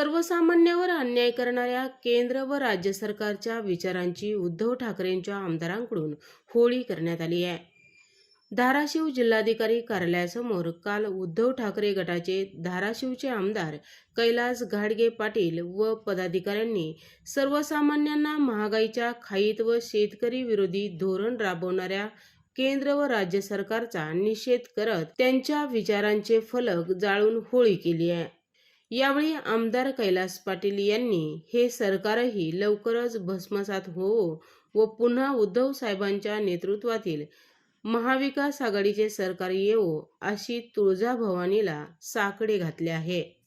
सर्वसामान्यावर अन्याय करणाऱ्या केंद्र व राज्य सरकारच्या विचारांची उद्धव ठाकरेंच्या आमदारांकडून होळी करण्यात आली आहे. धाराशिव जिल्हाधिकारी कार्यालयासमोर काल उद्धव ठाकरे गटाचे धाराशिवचे आमदार कैलास घाडगे पाटील व पदाधिकाऱ्यांनी सर्वसामान्यांना महागाईच्या खाईत व शेतकरी विरोधी धोरण राबवणाऱ्या केंद्र व राज्य सरकारचा निषेध करत त्यांच्या विचारांचे फलक जाळून होळी केली आहे. यावेळी आमदार कैलास पाटील यांनी हे सरकारही लवकरच भस्मसात होवो व पुन्हा उद्धव साहेबांच्या नेतृत्वातील महाविकास आघाडीचे सरकार येवो अशी तुळजाभवानीला साकडे घातले आहे.